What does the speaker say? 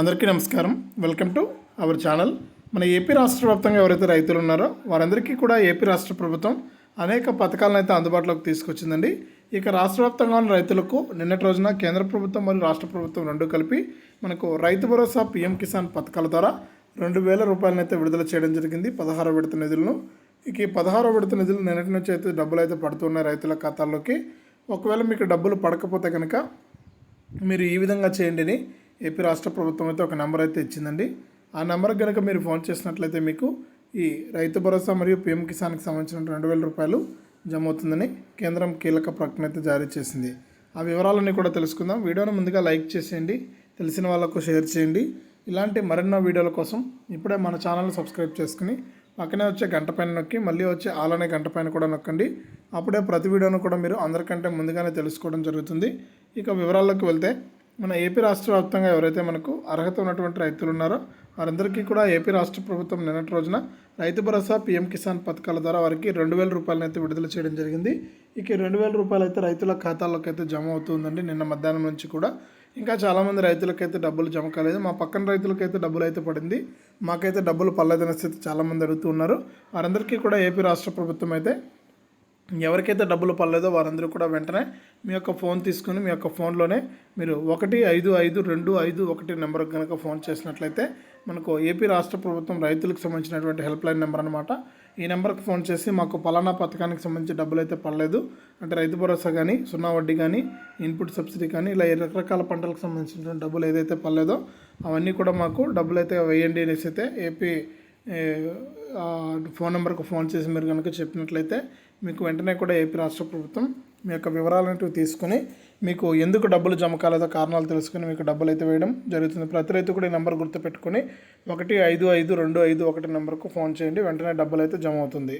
అందరికీ నమస్కారం. Welcome to our channel. మన ఏపీ రాష్ట్ర వ్యాప్తంగా ఎవరైతే రైతులు ఉన్నారో వారందరికీ కూడా ఏపీ రాష్ట్ర ప్రభుత్వం అనేక పథకాలను అయితే అందుబాటులోకి తీసుకొచ్చిందండి. ఇక రాష్ట్ర వ్యాప్తంగా ఉన్న రైతులకు నిన్నటి రోజున కేంద్ర ప్రభుత్వం మరియు రాష్ట్ర ప్రభుత్వం రెండు కలిపి మనకు రైతు భరోసా పీఎం కిసాన్ పథకాల ద్వారా రెండు వేల రూపాయలను అయితే విడుదల చేయడం జరిగింది పదహారో విడత నిధులను. ఇక ఈ పదహారో విడత నిధులు నిన్నటి నుంచి అయితే డబ్బులు అయితే పడుతున్నాయి రైతుల ఖాతాల్లోకి. ఒకవేళ మీకు డబ్బులు పడకపోతే కనుక మీరు ఈ విధంగా చేయండిని ఏపీ రాష్ట్ర ప్రభుత్వం అయితే ఒక నెంబర్ అయితే ఇచ్చిందండి. ఆ నెంబర్ కనుక మీరు ఫోన్ చేసినట్లయితే మీకు ఈ రైతు భరోసా మరియు పిఎం కిసాన్కి సంబంధించిన రెండు వేల రూపాయలు జమ అవుతుందని కేంద్రం కీలక ప్రకటన అయితే జారీ చేసింది. ఆ వివరాలన్నీ కూడా తెలుసుకుందాం. వీడియోను ముందుగా లైక్ చేసేయండి. తెలిసిన వాళ్ళకు షేర్ చేయండి. ఇలాంటి మరెన్నో వీడియోల కోసం ఇప్పుడే మన ఛానల్ సబ్స్క్రైబ్ చేసుకుని పక్కనే వచ్చే గంట పైన నొక్కి మళ్ళీ వచ్చే ఆలనే గంట పైన కూడా నొక్కండి. అప్పుడే ప్రతి వీడియోను కూడా మీరు అందరికంటే ముందుగానే తెలుసుకోవడం జరుగుతుంది. ఇక వివరాల్లోకి వెళ్తే మన ఏపీ రాష్ట్ర వ్యాప్తంగా ఎవరైతే మనకు అర్హత ఉన్నటువంటి రైతులు ఉన్నారో వారందరికీ కూడా ఏపీ రాష్ట్ర ప్రభుత్వం నిన్నటి రోజున రైతు భరోసా పీఎం కిసాన్ పథకాల ద్వారా వారికి రెండు వేల రూపాయలను అయితే విడుదల చేయడం జరిగింది. ఇక ఈ రెండు వేల రూపాయలు అయితే రైతుల ఖాతాల్లోకి అయితే జమ అవుతుందండి. నిన్న మధ్యాహ్నం నుంచి కూడా ఇంకా చాలామంది రైతులకైతే డబ్బులు జమ కాలేదు. మా పక్కన రైతులకైతే డబ్బులు అయితే పడింది. మాకైతే డబ్బులు పర్లేదనే స్థితి చాలామంది అడుగుతూ ఉన్నారు. వారందరికీ కూడా ఏపీ రాష్ట్ర ప్రభుత్వం అయితే ఎవరికైతే డబ్బులు పడలేదో వారందరూ కూడా వెంటనే మీ యొక్క ఫోన్ తీసుకుని మీ యొక్క ఫోన్లోనే మీరు ఒకటి ఐదు ఐదు రెండు ఐదు ఒకటి నెంబర్కి కనుక ఫోన్ చేసినట్లయితే మనకు ఏపీ రాష్ట్ర ప్రభుత్వం రైతులకు సంబంధించినటువంటి హెల్ప్ లైన్ నెంబర్ అనమాట ఈ నెంబర్కి ఫోన్ చేసి మాకు పలానా పథకానికి సంబంధించి డబ్బులు అయితే పడలేదు. అంటే రైతు భరోసా కానీ సున్నా వడ్డీ కానీ ఇన్పుట్ సబ్సిడీ కానీ ఇలా రకరకాల పంటలకు సంబంధించినటువంటి డబ్బులు ఏదైతే పడలేదో అవన్నీ కూడా మాకు డబ్బులు అయితే వేయండి అనేసి అయితే ఏపీ ఫోన్ నెంబర్కి ఫోన్ చేసి మీరు కనుక చెప్పినట్లయితే మీకు వెంటనే కూడా ఏపీ రాష్ట్ర ప్రభుత్వం మీ యొక్క వివరాలను తీసుకుని మీకు ఎందుకు డబ్బులు జమ కాలేదో కారణాలు తెలుసుకొని మీకు డబ్బులు అయితే వేయడం జరుగుతుంది. ప్రతి రైతు కూడా ఈ నెంబర్ గుర్తుపెట్టుకుని ఒకటి ఐదు ఐదు రెండు ఐదు ఒకటి నెంబర్కు ఫోన్ చేయండి. వెంటనే డబ్బులు అయితే జమ అవుతుంది.